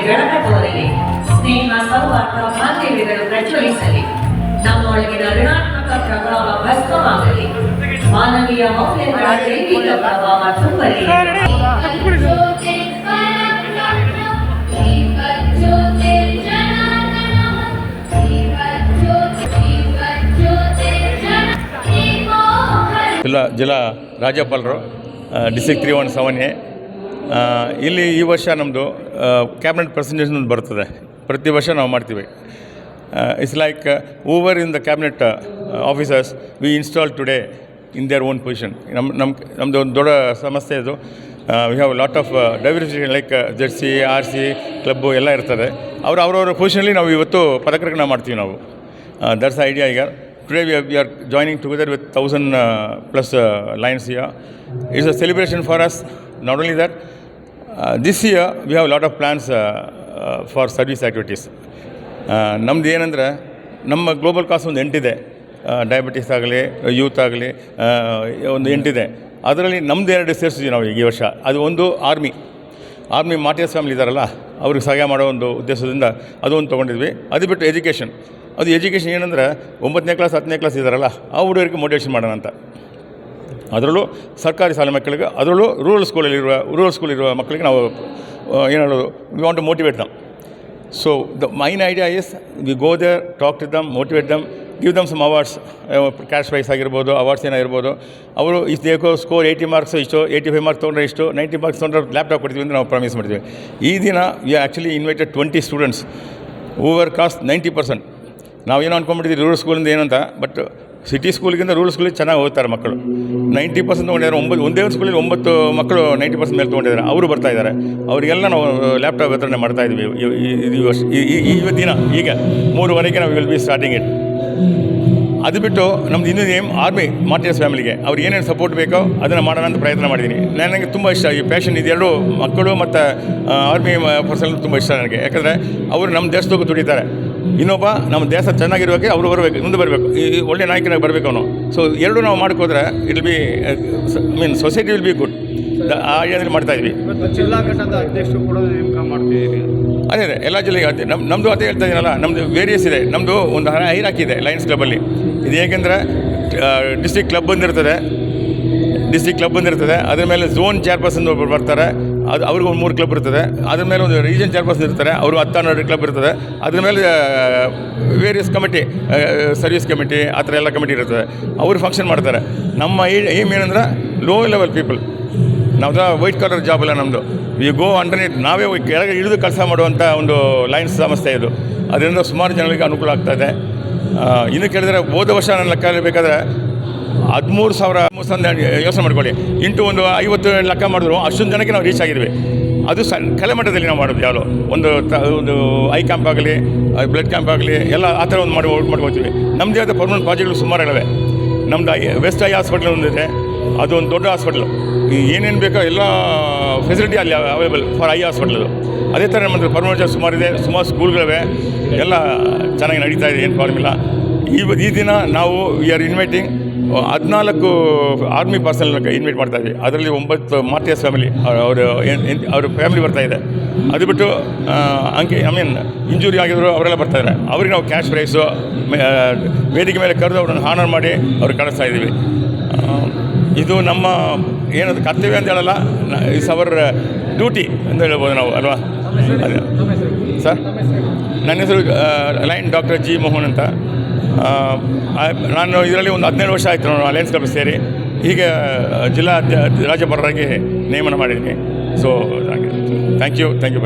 ಕಿರಣಗಳನ್ನು ತೋರಲಿ ಸ್ನೇಹ ಸೌಹಾರ್ದ ಬಾಂಧವ್ಯಗಳು ಪ್ರಚೋದಿಸಲಿ ನಮ್ಮೊಳಗಿನ ಋಣಾತ್ಮಕ ಪ್ರಭಾವ ಭಸ್ಮವಾಗಲಿ. ಮಾನವೀಯ ಮೌಲ್ಯಗಳ ದೈವಿಕ ಪ್ರಭಾವ ತುಂಬಲಿ. ಜಿಲ್ಲಾ ಜಿಲ್ಲಾ ರಾಜ್ಯಪಾಲರು ಡಿಸ್ಟಿಕ್ ತ್ರೀ ಒನ್ ಸೆವೆನ್ಗೆ ಇಲ್ಲಿ ಈ ವರ್ಷ ನಮ್ಮದು ಕ್ಯಾಬಿನೆಟ್ ಪ್ರೆಸೆಂಟೇಷನ್ ಒಂದು ಬರ್ತದೆ. ಪ್ರತಿ ವರ್ಷ ನಾವು ಮಾಡ್ತೀವಿ. It's like over in the cabinet officers we install today in their own position ನಮ್ಮ ನಮ್ಮ ನಮ್ಮದು ಒಂದು ದೊಡ್ಡ ಸಮಸ್ಯೆ ಇದು. We have lot of diversification like jersey R C club ಎಲ್ಲ ಇರ್ತದೆ. ಅವರು ಅವರವರ ಪೊಸಿಷನಲ್ಲಿ ನಾವು ಇವತ್ತು ಪದಕ್ರಗಣ ಮಾಡ್ತೀವಿ ನಾವು. ದಟ್ಸ್ ಐಡಿಯಾ ಈಗ Today we are, we are joining together with 1000 uh, plus uh, lions here. It's a celebration for us. Not year we have lot of plans for service activities uh, uh. Uh, ನಮ್ದು ಏನಂದರೆ ನಮ್ಮ global cause ಒಂದು ಎಂಟಿದೆ. Diabetes ಆಗಲಿ youth ಆಗಲಿ ಒಂದು ಎಂಟಿದೆ. ಅದರಲ್ಲಿ ನಮ್ದು ಎರಡು ಸೇರಿಸಿದ್ವಿ ನಾವು ಈ ವರ್ಷ. ಅದು ಒಂದು ಆರ್ಮಿ ಆರ್ಮಿ ಮಾಟಿಯಸ್ ಫ್ಯಾಮಿಲಿ ಇದ್ದಾರಲ್ಲ ಅವ್ರಿಗೆ ಸಹಾಯ ಮಾಡೋ ಒಂದು ಉದ್ದೇಶದಿಂದ ಅದು ಒಂದು ತೊಗೊಂಡಿದ್ವಿ. ಅದು ಬಿಟ್ಟು ಎಜುಕೇಷನ್ ಅದು ಎಜುಕೇಷನ್ ಏನಂದರೆ ಒಂಬತ್ತನೇ ಕ್ಲಾಸ್ ಹತ್ತನೇ ಕ್ಲಾಸ್ ಇದ್ದಾರಲ್ಲ ಆ ಹುಡುಗರಿಗೆ ಮೋಟಿವೇಶನ್ ಮಾಡೋಣ ಅಂತ. ಅದರಲ್ಲೂ ಸರ್ಕಾರಿ ಶಾಲೆ ಮಕ್ಕಳಿಗೆ, ಅದರಲ್ಲೂ ರೂರಲ್ ಸ್ಕೂಲಲ್ಲಿರುವ ರೂರಲ್ ಸ್ಕೂಲಿರುವ ಮಕ್ಕಳಿಗೆ ನಾವು ಏನು ಹೇಳೋದು we want to motivate them so the main idea is we go there talk to them motivate them give them some awards cash prize ಆಗಿರ್ಬೋದು ಅವಾರ್ಡ್ಸ್ ಏನಾಗಿರ್ಬೋದು ಅವರು ಇಷ್ಟು ಬೇಕೋ ಸ್ಕೋರ್ ಏಯ್ಟಿ ಮಾರ್ಕ್ಸ್ ಇಷ್ಟು ಏಯ್ಟಿ ಫೈವ್ ಮಾರ್ಕ್ಸ್ ತೊಗೊಂಡ್ರೆ ಇಷ್ಟು ninety marks ತೊಗೊಂಡ್ರೆ laptop ಕೊಡ್ತೀವಿ ಅಂತ ನಾವು ಪ್ರಾಮಿಸ್ ಮಾಡ್ತೀವಿ. ಈ ದಿನ we actually invited twenty students over cost ninety percent ನಾವೇನೋ ಅಂದ್ಕೊಂಡ್ಬಿಟ್ಟಿದ್ದೀವಿ ರೂರಲ್ ಸ್ಕೂಲಿಂದ ಏನಂತ ಬಟ್ ಸಿಟಿ ಸ್ಕೂಲ್ಗಿಂತ ರೂರಲ್ ಸ್ಕೂಲಿಗೆ ಚೆನ್ನಾಗಿ ಓದ್ತಾರೆ ಮಕ್ಕಳು. ನೈಂಟಿ ಪರ್ಸೆಂಟ್ ತೊಗೊಂಡಿದ್ದಾರೆ ಒಂಬತ್ತು ಒಂದೇ ಒಂದು ಸ್ಕೂಲಲ್ಲಿ ಒಂಬತ್ತು ಮಕ್ಕಳು ನೈಂಟಿ ಪರ್ಸೆಂಟ್ ಮೇಲೆ ತೊಗೊಂಡಿದ್ದಾರೆ. ಅವರು ಬರ್ತಾ ಇದ್ದಾರೆ. ಅವರಿಗೆಲ್ಲ ನಾವು ಲ್ಯಾಪ್ಟಾಪ್ ವಿತರಣೆ ಮಾಡ್ತಾ ಇದ್ವಿ ಈ- ವರ್ಷ ದಿನ, ಈಗ ಮೂರುವರೆಗೆ ನಾವು ವಿಲ್ ಬಿ ಸ್ಟಾರ್ಟಿಂಗ್ ಇಟ್ ಅದು ಬಿಟ್ಟು ನಮ್ದು ಇನ್ನೂ ನೇಮ್ ಆರ್ಮಿ ಮಾರ್ಟಿಯರ್ಸ್ ಫ್ಯಾಮಿಲಿಗೆ ಅವ್ರು ಏನೇನು ಸಪೋರ್ಟ್ ಬೇಕೋ ಅದನ್ನು ಮಾಡೋಣ ಅಂತ ಪ್ರಯತ್ನ ಮಾಡಿದ್ದೀನಿ. ನನಗೆ ತುಂಬ ಇಷ್ಟ. ಈ ಪ್ಯಾಷನ್ ಇದೆರಡು ಮಕ್ಕಳು ಮತ್ತು ಆರ್ಮಿ ಪರ್ಸನ್ ತುಂಬ ಇಷ್ಟ ನನಗೆ. ಯಾಕಂದರೆ ಅವರು ನಮ್ಮ ದೇಶದಕ್ಕೂ ದುಡಿತಾರೆ. ಇನ್ನೊಬ್ಬ ನಮ್ಮ ದೇಶ ಚೆನ್ನಾಗಿರೋಕ್ಕೆ ಅವರು ಬರಬೇಕು ಮುಂದೆ ಬರಬೇಕು. ಈ ಒಳ್ಳೆ ನಾಯಕನಾಗಿ ಬರಬೇಕು ಅವನು. ಸೊ ಎರಡೂ ನಾವು ಮಾಡ್ಕೋದ್ರೆ it be I mean society will be good ಆ ಏನಾದರೂ ಮಾಡ್ತಾ ಇದ್ವಿ. ಇವತ್ತು ಜಿಲ್ಲಾ ಘಟಕದ ಅಧ್ಯಕ್ಷರು ಕೂಡ ನೇಮಕ ಮಾಡ್ತಿದ್ದೀರಿ ಅದೇ ಅದೇ ಎಲ್ಲ ಜಿಲ್ಲೆಗೆ ಅದೇ. ನಮ್ಮ ನಮ್ಮದು ಅದೇ ಹೇಳ್ತಾ ಇದ್ದೀನಲ್ಲ ನಮ್ಮದು ವೇರಿಯಸ್ ಇದೆ. ನಮ್ಮದು ಒಂದು ಹೈರಾಕಿದೆ ಲಯನ್ಸ್ ಕ್ಲಬ್ಬಲ್ಲಿ ಇದು ಏಕೆಂದರೆ ಡಿಸ್ಟ್ರಿಕ್ಟ್ ಕ್ಲಬ್ ಬಂದಿರ್ತದೆ. ಡಿಸ್ಟ್ರಿಕ್ಟ್ ಕ್ಲಬ್ ಬಂದಿರ್ತದೆ. ಅದ್ರ ಮೇಲೆ ಝೋನ್ ಚೇರ್ಪರ್ಸನ್ ಒಬ್ಬರು ಬರ್ತಾರೆ. ಅದು ಅವ್ರಿಗೆ ಒಂದು ಮೂರು ಕ್ಲಬ್ ಇರ್ತದೆ. ಅದ್ರ ಮೇಲೆ ಒಂದು ರೀಜನ್ ಚೇರ್ಪರ್ಸನ್ ಇರ್ತಾರೆ. ಅವರು ಹತ್ತಾರು ಕ್ಲಬ್ ಇರ್ತದೆ. ಅದ್ರ ಮೇಲೆ ವೇರಿಯಸ್ ಕಮಿಟಿ ಸರ್ವಿಸ್ ಕಮಿಟಿ ಆ ಥರ ಎಲ್ಲ ಕಮಿಟಿ ಇರ್ತದೆ. ಅವರು ಫಂಕ್ಷನ್ ಮಾಡ್ತಾರೆ. ನಮ್ಮ ಏಮ್ ಏನಂದ್ರೆ ಲೋ ಲೆವೆಲ್ ಪೀಪಲ್ ನಮ್ದು ವೈಟ್ ಕಲರ್ ಜಾಬ್ ಅಲ್ಲ ನಮ್ಮದು ವಿ ಗೋ ಅಂಡರ್ನೇಟ್ ನಾವೇ ಕೆಳಗೆ ಇಳಿದು ಕೆಲಸ ಮಾಡುವಂಥ ಒಂದು ಲೈನ್ಸ್ ಸಮಸ್ಯೆ ಇದು. ಅದರಿಂದ ಸುಮಾರು ಜನಗಳಿಗೆ ಅನುಕೂಲ ಆಗ್ತಾ ಇದೆ. ಆ, ಇನ್ನು ಕೇಳಿದರೆ ಹೋದ ವರ್ಷ ನನ್ನ ಲೆಕ್ಕ ಬೇಕಾದರೆ ಹದಿಮೂರು ಸಾವಿರ ಸಾವಿರ ಯೋಚನೆ ಮಾಡ್ಕೊಳ್ಳಿ. ಇಂಟು ಒಂದು ಐವತ್ತು ಲೆಕ್ಕ ಮಾಡಿದ್ರು, ಅಷ್ಟೊಂದು ಜನಕ್ಕೆ ನಾವು ರೀಚ್ ಆಗಿದ್ವಿ. ಅದು ಸ ಕೆಳಮಟ್ಟದಲ್ಲಿ ನಾವು ಮಾಡೋದು ಯಾವುದು? ಒಂದು ತ, ಒಂದು ಐ ಕ್ಯಾಂಪ್ ಆಗಲಿ ಬ್ಲಡ್ ಕ್ಯಾಂಪ್ ಆಗಲಿ, ಎಲ್ಲ ಆ ಥರ ಒಂದು ಮಾಡಿ ಮಾಡ್ಕೊಳ್ತೀವಿ ನಮ್ಮದೇ ಆದ ಪರ್ಮನೆಂಟ್ ಪ್ರಾಜೆಕ್ಟ್ಗಳು ಸುಮಾರು ನಮ್ಮದು ವೆಸ್ಟ್ ಐ ಹಾಸ್ಪಿಟ್ಲ್ ಒಂದಿದೆ ಅದು ಒಂದು ದೊಡ್ಡ ಹಾಸ್ಪಿಟ್ಲು ಏನೇನು ಬೇಕೋ ಎಲ್ಲ ಫೆಸಿಲಿಟಿ ಅಲ್ಲಿ ಅವೈಲೇಬಲ್ ಫಾರ್ ಐ ಹಾಸ್ಪಿಟ್ಲದು ಅದೇ. ಥರ ನಮ್ಮದು ಪರ್ಮನೆಂಟ್ ಸುಮಾರಿದೆ ಸುಮಾರು ಸ್ಕೂಲ್ಗಳಿವೆ ಎಲ್ಲ ಚೆನ್ನಾಗಿ ನಡೀತಾ ಇದೆ, ಏನು ಪ್ರಾಬ್ಲಮ್ ಇಲ್ಲ. ಈ ಈ ದಿನ ನಾವು ವಿ ಆರ್ ಇನ್ವೈಟಿಂಗ್ ಹದಿನಾಲ್ಕು ಆರ್ಮಿ ಪರ್ಸನಲ್ ಇನ್ವೈಟ್ ಮಾಡ್ತಾ ಇದ್ವಿ. ಅದರಲ್ಲಿ ಒಂಬತ್ತು ಮಾರ್ಟಿಯಸ್ ಫ್ಯಾಮಿಲಿ ಅವರು ಅವ್ರ ಫ್ಯಾಮಿಲಿ ಬರ್ತಾ ಇದೆ. ಅದು ಬಿಟ್ಟು ಅಂಕೆ ಐ ಮೀನ್ ಇಂಜುರಿ ಆಗಿದ್ರು ಅವರೆಲ್ಲ ಬರ್ತಾ ಇದ್ದಾರೆ ಅವ್ರಿಗೆ ನಾವು ಕ್ಯಾಶ್ ಪ್ರೈಸು ವೇದಿಕೆ ಮೇಲೆ ಕರೆದು ಅವ್ರನ್ನ ಹಾನರ್ ಮಾಡಿ ಅವ್ರಿಗೆ ಕಳಿಸ್ತಾ ಇದ್ದೀವಿ. ಇದು ನಮ್ಮ ಏನದು ಕರ್ತವ್ಯ ಅಂತ ಹೇಳಲ್ಲ. ಇಸ್ ಅವರ್ ಡ್ಯೂಟಿ ಅಂತ ಹೇಳ್ಬೋದು ನಾವು ಅಲ್ವಾ? ಸರ್ ನನ್ನ ಹೆಸರು ಲೈನ್ ಡಾಕ್ಟರ್ ಜಿ ಮೋಹನ್ ಅಂತ. ನಾನು ಇದರಲ್ಲಿ ಒಂದು ಹದಿನೇಳು ವರ್ಷ ಆಯಿತು ನಾನು ಅಲಯನ್ಸ್ ಕ್ಲಬ್ ಸೇರಿ. ಹೀಗೆ ಜಿಲ್ಲಾ ರಾಜ್ಯಪಾಲರಾಗಿ ನೇಮನ ಮಾಡಿದ್ದೀನಿ. So thank you thank you